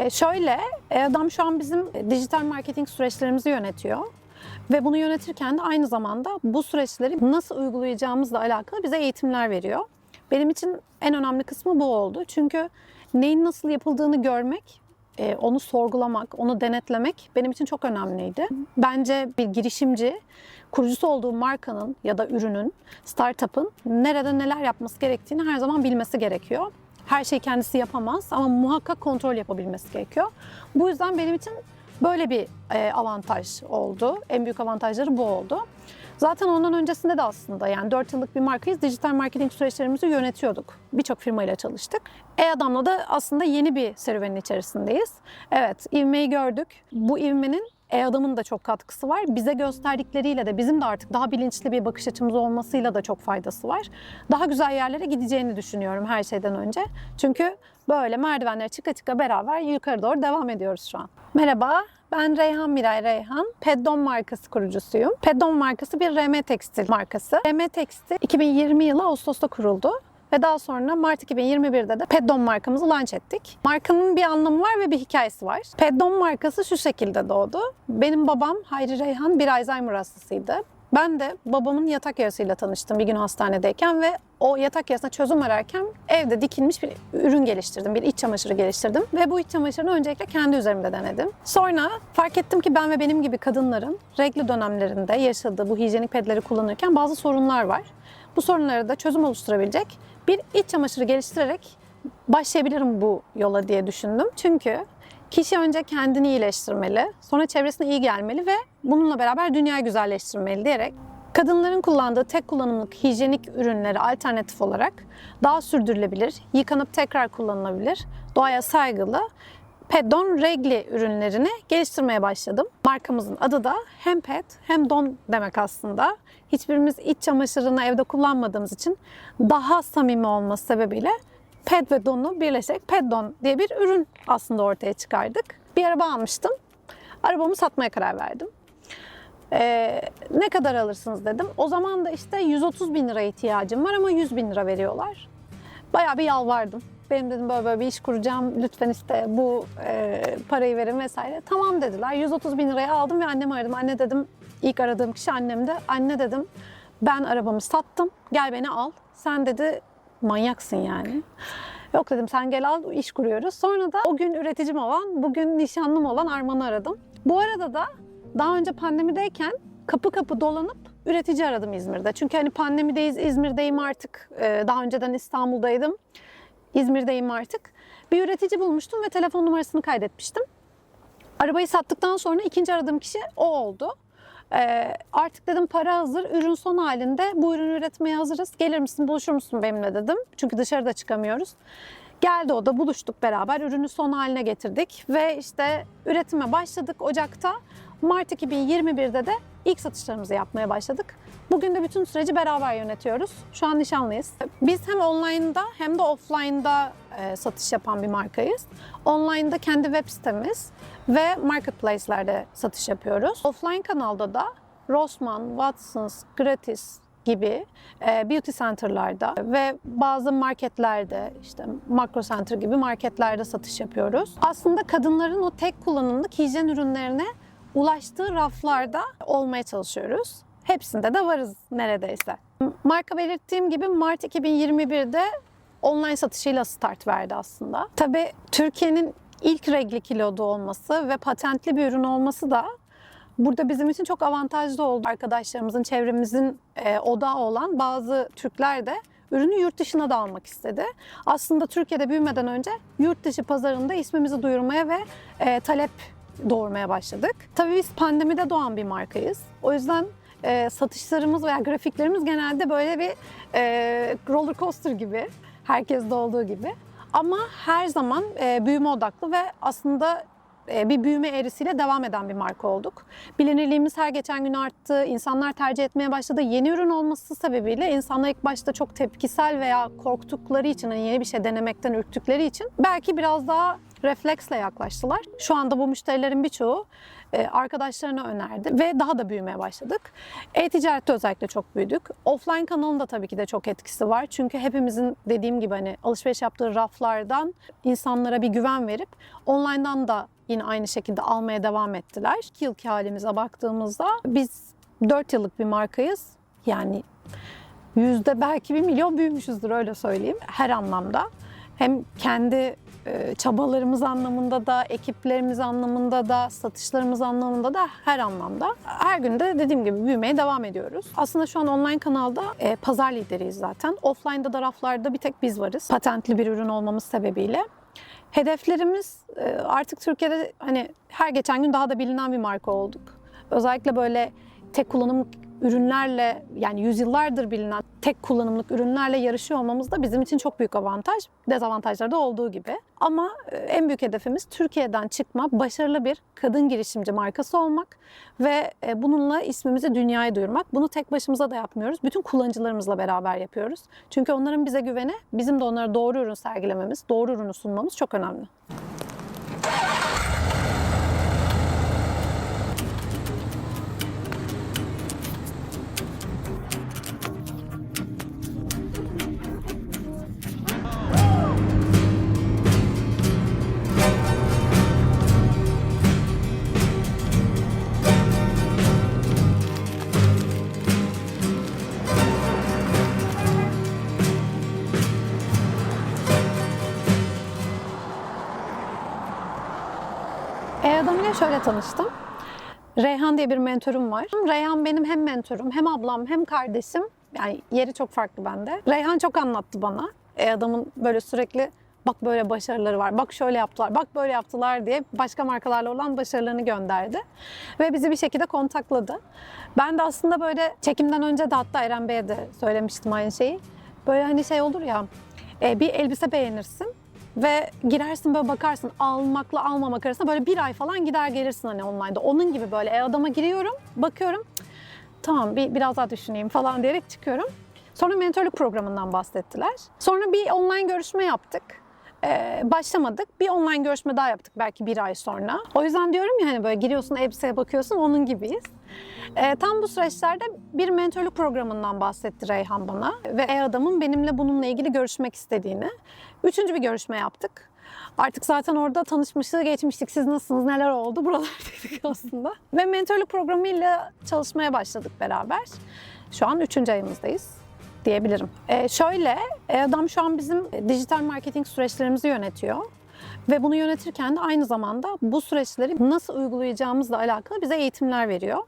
Ee, şöyle, e, adam şu an bizim dijital marketing süreçlerimizi yönetiyor. Ve bunu yönetirken de aynı zamanda bu süreçleri nasıl uygulayacağımızla alakalı bize eğitimler veriyor. Benim için en önemli kısmı bu oldu. Çünkü neyin nasıl yapıldığını görmek, e, onu sorgulamak, onu denetlemek benim için çok önemliydi. Bence bir girişimci kurucusu olduğu markanın ya da ürünün, startup'ın nerede neler yapması gerektiğini her zaman bilmesi gerekiyor. Her şeyi kendisi yapamaz ama muhakkak kontrol yapabilmesi gerekiyor. Bu yüzden benim için böyle bir e, avantaj oldu. En büyük avantajları bu oldu. Zaten ondan öncesinde de aslında yani 4 yıllık bir markayız. Dijital marketing süreçlerimizi yönetiyorduk. Birçok firmayla çalıştık. E-Adam'la da aslında yeni bir serüvenin içerisindeyiz. Evet, ivmeyi gördük. Bu ivmenin e-adamın da çok katkısı var. Bize gösterdikleriyle de bizim de artık daha bilinçli bir bakış açımız olmasıyla da çok faydası var. Daha güzel yerlere gideceğini düşünüyorum her şeyden önce. Çünkü böyle merdivenlere çıka çıka beraber yukarı doğru devam ediyoruz şu an. Merhaba, ben Reyhan Miray Reyhan. Peddon markası kurucusuyum. Peddon markası bir RM Tekstil markası. RM Tekstil 2020 yılı Ağustos'ta kuruldu. Ve daha sonra Mart 2021'de de Peddon markamızı launch ettik. Markanın bir anlamı var ve bir hikayesi var. Peddon markası şu şekilde doğdu. Benim babam Hayri Reyhan bir Alzheimer hastasıydı. Ben de babamın yatak yarasıyla tanıştım bir gün hastanedeyken ve o yatak yarasına çözüm ararken evde dikilmiş bir ürün geliştirdim. Bir iç çamaşırı geliştirdim ve bu iç çamaşırını öncelikle kendi üzerimde denedim. Sonra fark ettim ki ben ve benim gibi kadınların regl dönemlerinde yaşadığı bu hijyenik pedleri kullanırken bazı sorunlar var. Bu sorunlara da çözüm oluşturabilecek bir iç çamaşırı geliştirerek başlayabilirim bu yola diye düşündüm. Çünkü kişi önce kendini iyileştirmeli, sonra çevresine iyi gelmeli ve bununla beraber dünyayı güzelleştirmeli diyerek kadınların kullandığı tek kullanımlık hijyenik ürünleri alternatif olarak daha sürdürülebilir, yıkanıp tekrar kullanılabilir, doğaya saygılı Peddon regli ürünlerini geliştirmeye başladım. Markamızın adı da hem pet hem don demek aslında. Hiçbirimiz iç çamaşırını evde kullanmadığımız için daha samimi olması sebebiyle ped ve donu birleşerek Peddon diye bir ürün aslında ortaya çıkardık. Bir araba almıştım. Arabamı satmaya karar verdim. Ee, ne kadar alırsınız dedim. O zaman da işte 130 bin lira ihtiyacım var ama 100 bin lira veriyorlar. Bayağı bir yalvardım. Benim dedim böyle böyle bir iş kuracağım. Lütfen işte bu e, parayı verin vesaire. Tamam dediler. 130 bin liraya aldım ve annemi aradım. Anne dedim ilk aradığım kişi annemdi. Anne dedim ben arabamı sattım. Gel beni al. Sen dedi manyaksın yani. Yok dedim sen gel al iş kuruyoruz. Sonra da o gün üreticim olan, bugün nişanlım olan Arman'ı aradım. Bu arada da daha önce pandemideyken kapı kapı dolanıp üretici aradım İzmir'de. Çünkü hani pandemideyiz, İzmir'deyim artık. Ee, Daha önceden İstanbul'daydım. İzmir'deyim artık. Bir üretici bulmuştum ve telefon numarasını kaydetmiştim. Arabayı sattıktan sonra ikinci aradığım kişi o oldu. Ee, artık dedim para hazır, ürün son halinde. Bu ürünü üretmeye hazırız. Gelir misin, buluşur musun benimle dedim. Çünkü dışarıda çıkamıyoruz. Geldi o da buluştuk beraber. Ürünü son haline getirdik ve işte üretime başladık Ocak'ta. Mart 2021'de de ilk satışlarımızı yapmaya başladık. Bugün de bütün süreci beraber yönetiyoruz. Şu an nişanlıyız. Biz hem online'da hem de offline'da e, satış yapan bir markayız. Online'da kendi web sitemiz ve marketplace'lerde satış yapıyoruz. Offline kanalda da Rossmann, Watsons, Gratis gibi e, beauty center'larda ve bazı marketlerde işte Makro Center gibi marketlerde satış yapıyoruz. Aslında kadınların o tek kullanımlık hijyen ürünlerine ulaştığı raflarda olmaya çalışıyoruz. Hepsinde de varız neredeyse. Marka belirttiğim gibi Mart 2021'de online satışıyla start verdi aslında. Tabii Türkiye'nin ilk regli kilodu olması ve patentli bir ürün olması da burada bizim için çok avantajlı oldu. Arkadaşlarımızın, çevremizin e, odağı olan bazı Türkler de ürünü yurt dışına da almak istedi. Aslında Türkiye'de büyümeden önce yurt dışı pazarında ismimizi duyurmaya ve e, talep doğurmaya başladık. Tabii biz pandemide doğan bir markayız. O yüzden e, satışlarımız veya grafiklerimiz genelde böyle bir e, roller coaster gibi. Herkeste olduğu gibi. Ama her zaman e, büyüme odaklı ve aslında bir büyüme eğrisiyle devam eden bir marka olduk. Bilinirliğimiz her geçen gün arttı. İnsanlar tercih etmeye başladı. Yeni ürün olması sebebiyle insanlar ilk başta çok tepkisel veya korktukları için, hani yeni bir şey denemekten ürktükleri için belki biraz daha refleksle yaklaştılar. Şu anda bu müşterilerin birçoğu e, arkadaşlarına önerdi ve daha da büyümeye başladık. E-ticarette özellikle çok büyüdük. Offline kanalın da tabii ki de çok etkisi var. Çünkü hepimizin dediğim gibi hani alışveriş yaptığı raflardan insanlara bir güven verip online'dan da yine aynı şekilde almaya devam ettiler. 2 yılki halimize baktığımızda biz 4 yıllık bir markayız. Yani yüzde belki bir milyon büyümüşüzdür öyle söyleyeyim her anlamda. Hem kendi çabalarımız anlamında da, ekiplerimiz anlamında da, satışlarımız anlamında da her anlamda. Her gün de dediğim gibi büyümeye devam ediyoruz. Aslında şu an online kanalda e, pazar lideriyiz zaten. Offline'da da raflarda bir tek biz varız. Patentli bir ürün olmamız sebebiyle. Hedeflerimiz e, artık Türkiye'de hani her geçen gün daha da bilinen bir marka olduk. Özellikle böyle tek kullanımlık ürünlerle yani yüzyıllardır bilinen tek kullanımlık ürünlerle yarışıyor olmamız da bizim için çok büyük avantaj. Dezavantajları da olduğu gibi. Ama e, en büyük hedefimiz Türkiye'den çıkma başarılı bir kadın girişimci markası olmak ve e, bununla ismimizi dünyaya duyurmak. Bunu tek başımıza da yapmıyoruz. Bütün kullanıcılarımızla beraber yapıyoruz. Çünkü onların bize güveni, bizim de onlara doğru ürün sergilememiz, doğru ürünü sunmamız çok önemli. E-Adam ile şöyle tanıştım. Reyhan diye bir mentorum var. Reyhan benim hem mentorum, hem ablam, hem kardeşim. Yani yeri çok farklı bende. Reyhan çok anlattı bana. E-Adam'ın böyle sürekli bak böyle başarıları var, bak şöyle yaptılar, bak böyle yaptılar diye başka markalarla olan başarılarını gönderdi. Ve bizi bir şekilde kontakladı. Ben de aslında böyle çekimden önce de hatta Eren Bey'e de söylemiştim aynı şeyi. Böyle hani şey olur ya, e, bir elbise beğenirsin ve girersin böyle bakarsın almakla almamak arasında böyle bir ay falan gider gelirsin hani online'da. Onun gibi böyle e-adama giriyorum, bakıyorum "Cık, tamam bir, biraz daha düşüneyim falan diyerek çıkıyorum. Sonra mentorluk programından bahsettiler. Sonra bir online görüşme yaptık. Ee, başlamadık. Bir online görüşme daha yaptık belki bir ay sonra. O yüzden diyorum ya hani böyle giriyorsun elbiseye bakıyorsun onun gibiyiz. Ee, tam bu süreçlerde bir mentorluk programından bahsetti Reyhan bana ve e-adamın benimle bununla ilgili görüşmek istediğini. Üçüncü bir görüşme yaptık. Artık zaten orada tanışmıştık, geçmiştik. Siz nasılsınız, neler oldu buralardaydık aslında. Ve mentorluk programıyla çalışmaya başladık beraber. Şu an üçüncü ayımızdayız diyebilirim. Ee, şöyle, adam şu an bizim dijital marketing süreçlerimizi yönetiyor. Ve bunu yönetirken de aynı zamanda bu süreçleri nasıl uygulayacağımızla alakalı bize eğitimler veriyor.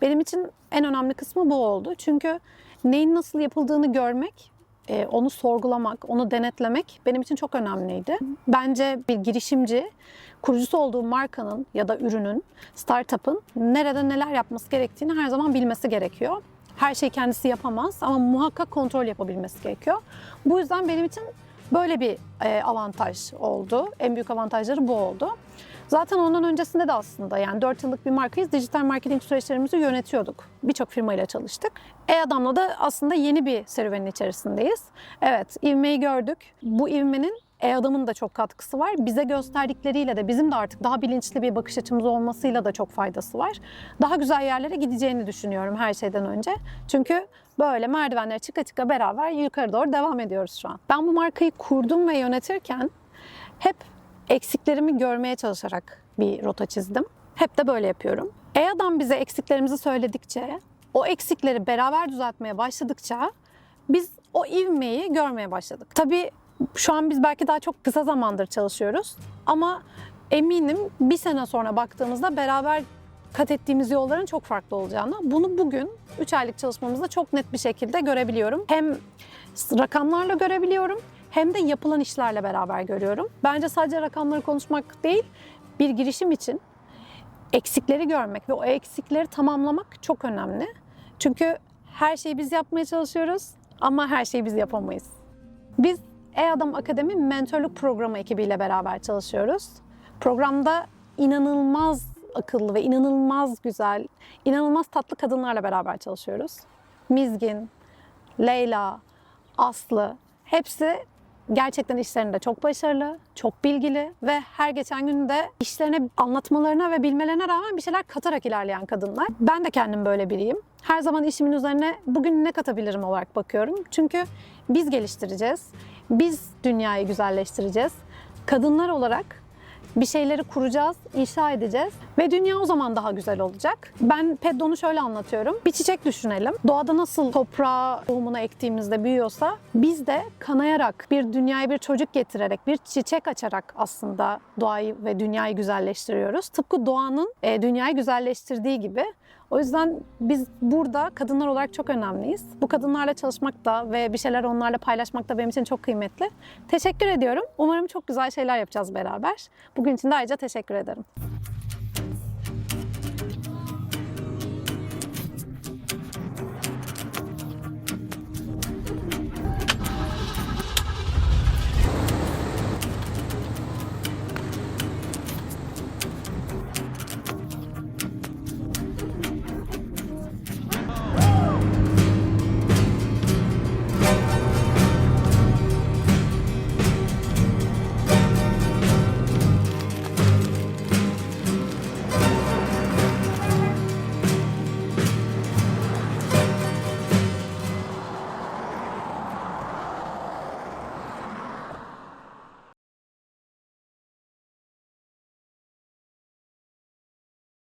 Benim için en önemli kısmı bu oldu. Çünkü neyin nasıl yapıldığını görmek, e, onu sorgulamak, onu denetlemek benim için çok önemliydi. Bence bir girişimci kurucusu olduğu markanın ya da ürünün, startup'ın nerede neler yapması gerektiğini her zaman bilmesi gerekiyor. Her şeyi kendisi yapamaz ama muhakkak kontrol yapabilmesi gerekiyor. Bu yüzden benim için böyle bir e, avantaj oldu. En büyük avantajları bu oldu. Zaten ondan öncesinde de aslında yani 4 yıllık bir markayız. Dijital marketing süreçlerimizi yönetiyorduk. Birçok firmayla çalıştık. E-Adam'la da aslında yeni bir serüvenin içerisindeyiz. Evet, ivmeyi gördük. Bu ivmenin e-adamın da çok katkısı var. Bize gösterdikleriyle de bizim de artık daha bilinçli bir bakış açımız olmasıyla da çok faydası var. Daha güzel yerlere gideceğini düşünüyorum her şeyden önce. Çünkü böyle merdivenlere çıka çıka beraber yukarı doğru devam ediyoruz şu an. Ben bu markayı kurdum ve yönetirken hep eksiklerimi görmeye çalışarak bir rota çizdim. Hep de böyle yapıyorum. E-adam bize eksiklerimizi söyledikçe, o eksikleri beraber düzeltmeye başladıkça biz o ivmeyi görmeye başladık. Tabii şu an biz belki daha çok kısa zamandır çalışıyoruz ama eminim bir sene sonra baktığımızda beraber kat ettiğimiz yolların çok farklı olacağını. Bunu bugün 3 aylık çalışmamızda çok net bir şekilde görebiliyorum. Hem rakamlarla görebiliyorum hem de yapılan işlerle beraber görüyorum. Bence sadece rakamları konuşmak değil, bir girişim için eksikleri görmek ve o eksikleri tamamlamak çok önemli. Çünkü her şeyi biz yapmaya çalışıyoruz ama her şeyi biz yapamayız. Biz E-Adam Akademi Mentorluk Programı ekibiyle beraber çalışıyoruz. Programda inanılmaz akıllı ve inanılmaz güzel, inanılmaz tatlı kadınlarla beraber çalışıyoruz. Mizgin, Leyla, Aslı hepsi gerçekten işlerinde çok başarılı, çok bilgili ve her geçen gün de işlerini anlatmalarına ve bilmelerine rağmen bir şeyler katarak ilerleyen kadınlar. Ben de kendim böyle biriyim. Her zaman işimin üzerine bugün ne katabilirim olarak bakıyorum. Çünkü biz geliştireceğiz. Biz dünyayı güzelleştireceğiz. Kadınlar olarak bir şeyleri kuracağız, inşa edeceğiz ve dünya o zaman daha güzel olacak. Ben Peddon'u şöyle anlatıyorum. Bir çiçek düşünelim. Doğada nasıl toprağa tohumunu ektiğimizde büyüyorsa biz de kanayarak bir dünyaya bir çocuk getirerek bir çiçek açarak aslında doğayı ve dünyayı güzelleştiriyoruz. Tıpkı doğanın e, dünyayı güzelleştirdiği gibi. O yüzden biz burada kadınlar olarak çok önemliyiz. Bu kadınlarla çalışmak da ve bir şeyler onlarla paylaşmak da benim için çok kıymetli. Teşekkür ediyorum. Umarım çok güzel şeyler yapacağız beraber. Bugün için de ayrıca teşekkür ederim.